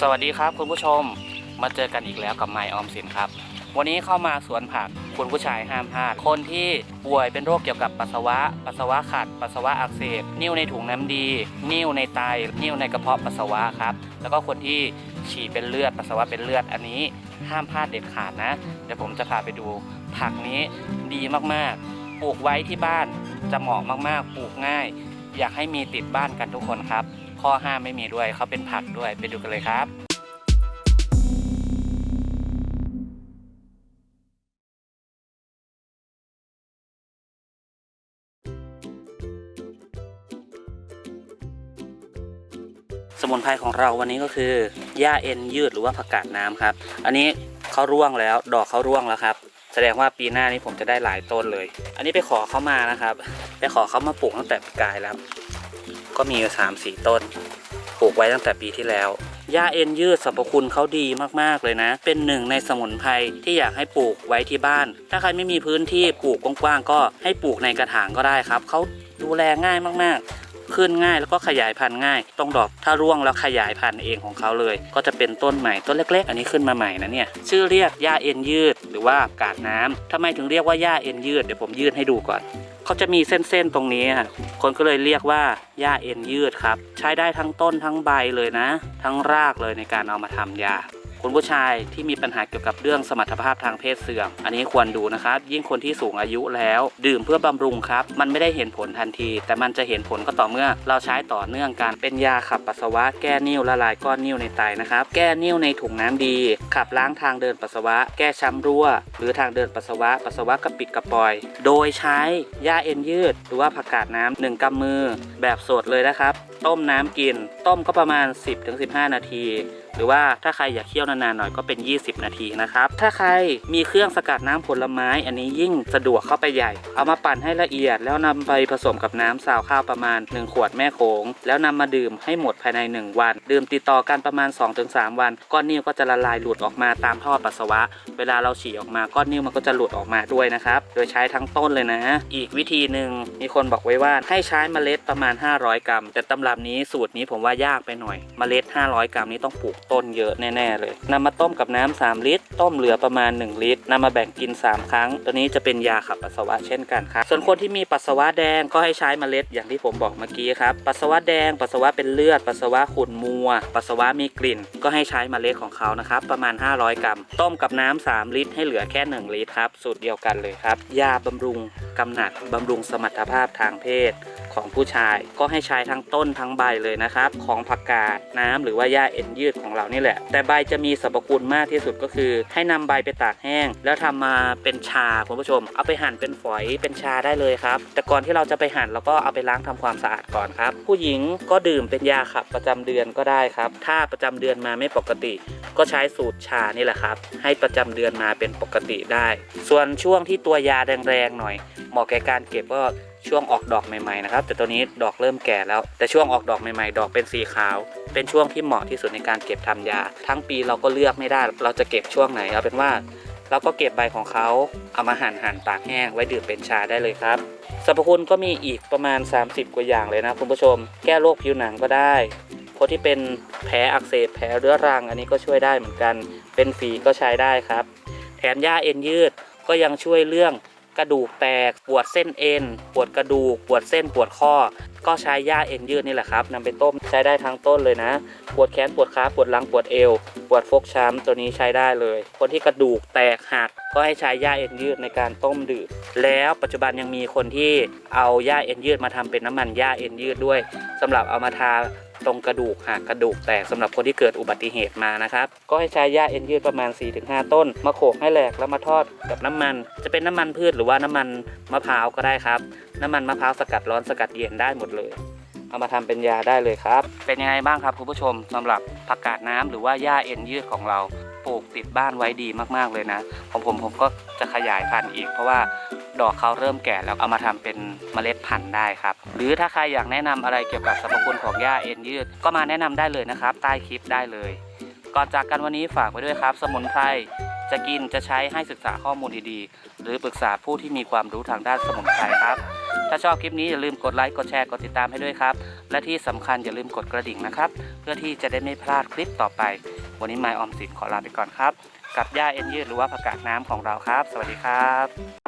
สวัสดีครับคุณผู้ชมมาเจอกันอีกแล้วกับไมออมสินครับ วันนี้เข้ามาสวนผักคุณผู้ชายห้ามพลาด คนที่ป่วยเป็นโรคเกี่ยวกับปัสสาวะ ปัสสาวะขัด ปัสสาวะอักเสบ นิ่วในถุงน้ำดี นิ่วในไต นิ่วในกระเพาะปัสสาวะครับ แล้วก็คนที่ฉี่เป็นเลือด ปัสสาวะเป็นเลือด อันนี้ห้ามพลาดเด็ดขาดนะ เดี๋ยวผมจะพาไปดู ผักนี้ดีมากๆ ปลูกไว้ที่บ้านจะเหมาะมากๆ ปลูกง่าย อยากให้มีติดบ้านกันทุกคนครับ ข้อห้ามไม่มีด้วยเขาเป็นผักด้วยไปดูกันเลยครับสมุนไพรของเราวันนี้ก็คือหญ้าเอ็นยืดหรือว่าผักกาดน้ำครับ อันนี้เขาร่วงแล้ว ดอกเขาร่วงแล้วครับ แสดงว่าปีหน้านี้ผมจะได้หลายต้นเลย อันนี้ไปขอเขามานะครับ ไปขอเขามาปลูกตั้งแต่ปีกายแล้ว ก็มีอยู่สามสี่ต้น ปลูกไว้ตั้งแต่ปีที่แล้วหญ้าเอ็นยืดสรรพคุณเขาดีมากๆเลยนะ เป็นหนึ่งในสมุนไพรที่อยากให้ปลูกไว้ที่บ้าน ถ้าใครไม่มีพื้นที่ปลูกกว้างๆก็ให้ปลูกในกระถางก็ได้ครับเขาดูแลง่ายมากๆ ขึ้นง่ายแล้วก็ขยายพันธุ์ง่าย ต้องดอกถ้าร่วงแล้วขยายพันธุ์เองของเขาเลย ก็จะเป็นต้นใหม่ต้นเล็ก ๆ อันนี้ขึ้นมาใหม่นะเนี่ยชื่อเรียกหญ้าเอ็นยืดหรือว่ากาดน้ำทำไมถึงเรียกว่าหญ้าเอ็นยืดเดี๋ยวผมยืดให้ดูก่อน เขาจะมีเส้นๆตรงนี้อะคนก็เลยเรียกว่าหญ้าเอ็นยืดครับ ใช้ได้ทั้งต้นทั้งใบเลยนะ ทั้งรากเลยในการเอามาทำยา คุณผู้ชายที่มีปัญหาเกี่ยวกับเรื่องสมรรถภาพทางเพศเสื่อม อันนี้ควรดูนะครับ ยิ่งคนที่สูงอายุแล้ว ดื่มเพื่อบำรุงครับ มันไม่ได้เห็นผลทันที แต่มันจะเห็นผลก็ต่อเมื่อ เราใช้ต่อเนื่องกันเป็นยาขับปัสสาวะแก้นิ่วละลายก้อนนิ่วในไตนะครับ แก้นิ่วในถุงน้ำดี ขับล้างทางเดินปัสสาวะ แก้ช้ำรั่ว หรือทางเดินปัสสาวะปัสสาวะกระปิดกระปอย โดยใช้ยาเอ็นยืด หรือว่าผักกาดน้ำหนึ่งกำมือแบบสดเลยนะครับ ต้มน้ำกิน ต้มก็ประมาณ 10-15 นาที หรือว่าถ้าใครอยากเคี่ยวนานๆหน่อยก็เป็น 20 นาทีนะครับ ถ้าใครมีเครื่องสกัดน้ำผลไม้ อันนี้ยิ่งสะดวกเข้าไปใหญ่ เอามาปั่นให้ละเอียด แล้วนำไปผสมกับน้ำซาวข้าวประมาณ 1 ขวดแม่โขง แล้วนำมาดื่มให้หมดภายใน 1 วัน ดื่มติดต่อกันประมาณ 2-3 วัน ก้อนนิ่วก็จะละลายหลุดออกมาตามท่อปัสสาวะ เวลาเราฉี่ออกมาก้อนนิ่วมันก็จะหลุดออกมาด้วยนะครับ โดยใช้ทั้งต้นเลยนะ อีกวิธีหนึ่งมีคนบอกไว้ว่าให้ใช้เมล็ดประมาณ 500 กรัม แต่ตำรับนี้สูตรนี้ผมว่ายากไปหน่อย เมล็ด 500 กรัมนี้ต้องปลูกต้นเยอะแน่ๆเลยนำมาต้มกับน้ำ3ลิตร ต้มเหลือประมาณ 1 ลิตรนำมาแบ่งกิน 3 ครั้ง ตัวนี้จะเป็นยาขับปัสสาวะเช่นกันครับ ส่วนคนที่มีปัสสาวะแดงก็ให้ใช้เมล็ดอย่างที่ผมบอกเมื่อกี้ครับ ปัสสาวะแดง ปัสสาวะเป็นเลือด ปัสสาวะขุ่นมัว ปัสสาวะมีกลิ่น ก็ให้ใช้เมล็ดของเขานะครับประมาณ 500 กรัม ต้มกับน้ำ3ลิตร ให้เหลือแค่ 1 ลิตรครับสูตรเดียวกันเลยครับ ยาบำรุงกำหนัดบำรุงสมรรถภาพทางเพศของผู้ชายก็ให้ใช้ทั้งต้นทั้งใบเลยนะครับ ของผักกาดน้ำหรือว่าหญ้าเอ็นยืดของเรานี่แหละ แต่ใบจะมีสรรพคุณมากที่สุดก็คือ ให้นำใบไปตากแห้ง แล้วทำมาเป็นชาคุณผู้ชม เอาไปหั่นเป็นฝอยเป็นชาได้เลยครับ แต่ก่อนที่เราจะไปหั่นเราก็เอาไปล้างทำความสะอาดก่อนครับ ผู้หญิงก็ดื่มเป็นยาขับประจำเดือนก็ได้ครับ ถ้าประจำเดือนมาไม่ปกติ ก็ใช้สูตรชานี่แหละครับ ให้ประจำเดือนมาเป็นปกติได้ ส่วนช่วงที่ตัวยาแรงๆหน่อย เหมาะแก่การเก็บก็ช่วงออกดอกใหม่ๆนะครับ แต่ตัวนี้ดอกเริ่มแก่แล้ว แต่ช่วงออกดอกใหม่ๆ ดอกเป็นสีขาว เป็นช่วงที่เหมาะที่สุดในการเก็บทำยา ทั้งปีเราก็เลือกไม่ได้ เราจะเก็บช่วงไหนเอาเป็นว่า เราก็เก็บใบของเขาเอามาหั่นหั่นตากแห้งไว้ดื่มเป็นชาได้เลยครับสรรพคุณก็มีอีกประมาณ 30 กว่าอย่างเลยนะคุณผู้ชม แก้โรคผิวหนังก็ได้คนที่เป็นแผลอักเสบแผลเรื้อรัง อันนี้ก็ช่วยได้เหมือนกัน เป็นฝีก็ใช้ได้ครับ แถมหญ้าเอ็นยืดก็ยังช่วยเรื่อง กระดูกแตกปวดเส้นเอ็นปวดกระดูกปวดเส้นปวดข้อ ก็ใช้หญ้าเอ็นยืดนี่แหละครับนำไปต้มใช้ได้ทั้งต้นเลยนะ ปวดแขนปวดขาปวดหลังปวดเอว ปวดฟกช้ำตัวนี้ใช้ได้เลย คนที่กระดูกแตกหักก็ให้ใช้หญ้าเอ็นยืดในการต้มดื่มแล้วปัจจุบันยังมีคนที่เอาหญ้าเอ็นยืดมาทำเป็นน้ำมันหญ้าเอ็นยืดด้วยสำหรับเอามาทา ตรงกระดูกหักกระดูกแตกสำหรับคนที่เกิดอุบัติเหตุมานะครับ ก็ให้ใช้หญ้าเอ็นยืดประมาณ 4-5 ต้น มาโขกให้แหลกแล้วมาทอดกับน้ำมัน จะเป็นน้ำมันพืชหรือว่าน้ำมันมะพร้าวก็ได้ครับ น้ำมันมะพร้าวสกัดร้อนสกัดเย็นได้หมดเลยเอามาทำเป็นยาได้เลยครับ เป็นยังไงบ้างครับคุณผู้ชมสำหรับผักกาดน้ำหรือว่าหญ้าเอ็นยืดของเราปลูกติดบ้านไว้ดีมากๆเลยนะ ของผมผมก็จะขยายพันธุ์อีก เพราะว่า ดอกเขาเริ่มแก่แล้วเอามาทำเป็นเมล็ดพันธุ์ได้ครับ หรือถ้าใครอยากแนะนำอะไรเกี่ยวกับสรรพคุณของหญ้าเอ็นยืด ก็มาแนะนำได้เลยนะครับ ใต้คลิปได้เลย ก่อนจากกันวันนี้ฝากไว้ด้วยครับ สมุนไพรจะกินจะใช้ให้ศึกษาข้อมูลดีๆ หรือปรึกษาผู้ที่มีความรู้ทางด้านสมุนไพรครับ ถ้าชอบคลิปนี้อย่าลืมกดไลค์ กดแชร์ กดติดตามให้ด้วยครับ และที่สำคัญอย่าลืมกดกระดิ่งนะครับ เพื่อที่จะได้ไม่พลาดคลิปต่อไป วันนี้ไมออมสินขอลาไปก่อนครับ กับย่าเอ็นยืดหรือว่าผักกาดน้ำของเราครับ สวัสดีครับ